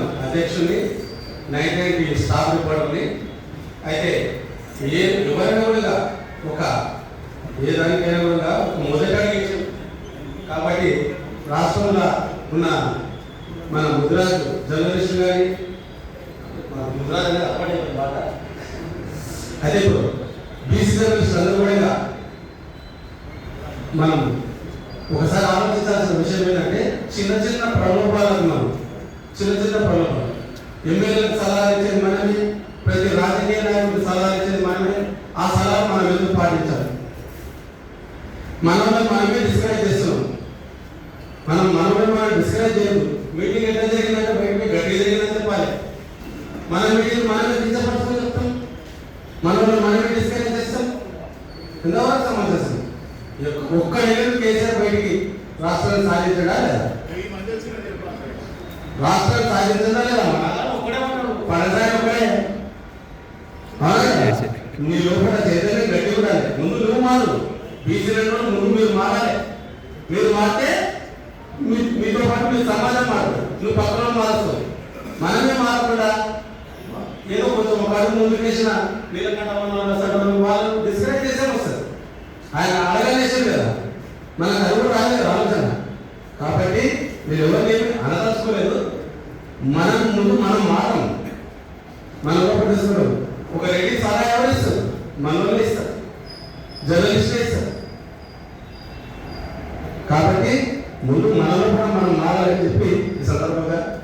సంఘం అధ్యక్షుడిని nine ninety staff రిపోర్టర్ని. అయితే ఏ ఎవరైనా కూడా ఒక ఏ దానికైనా కూడా ఒక మొదటి కాబట్టి రాష్ట్రంలో ఉన్న మన ముద్రాజు జర్నలిస్ట్ కానీ మన ముద్రాజు అనేది అప్పటి బాట అదే ఇప్పుడు బీసీ జర్నలిస్ట్ అందరూ కూడా మనం ఒకసారి ఆలోచించాల్సిన విషయం ఏంటంటే చిన్న చిన్న ప్రలోభాలకు మనం చిన్న చిన్న ప్రలోభాలు ఎమ్మెల్యేలకు సలహా ఇచ్చేది మనమే ప్రతి రాజకీయ నాయకుడికి సలహా ఇచ్చేది మనమే. ఆ సలహా మనం ఎందుకు పాటించాలి? మనల్ని మనమే డిస్కరేజ్ చేస్తున్నాం. మనం మనమే మనం డిస్కరేజ్ చేయదు మీటింగ్ ఎట్లా జరిగిందంటే బయట గట్టి జరిగిందని చెప్పాలి. మన మీటింగ్ మనమే కించపరచుకొని చెప్తాం. మనల్ని మనమే డిస్కరేజ్ చేస్తాం. ఎంతవరకు సమంజసం ఒక్క నెల కేసీఆర్ బయటికి రాష్ట్రాన్ని సాధించడా లేదా? రాష్ట్రం సాధించడా లేదా? ఒక్కడే? ఉన్నాడు నీ లోపల చైతన్యం గట్టి ఉండాలి. ముందు నువ్వు మారు. బీసీలలో ముందు మీరు మారాలి. మీరు మారితే మీతో పాటు మీ సమాజం మారదు. నువ్వు పక్కన మనమే మారకుండా ఏదో కొంచెం ఒక అడుగు ముందుకు వేసిన నీలకంఠ వాళ్ళు డిస్కరేజ్ ఆయన అడగలేసారు కదా. మనకు అది కూడా రాలేదు ఆలోచన. కాబట్టి మీరు ఎవరిని అనదలుచుకోలేదు. మనం ముందు మనం మారం మన లోపల ఇస్తున్నాడు ఒక రెడ్డి సలహా ఎవరు ఇస్తారు? మనల్ని ఇస్తారు. జర్నలిస్టులు ఇస్తారు. కాబట్టి ముందు మనలో కూడా మనం మారాలని చెప్పి ఈ సందర్భంగా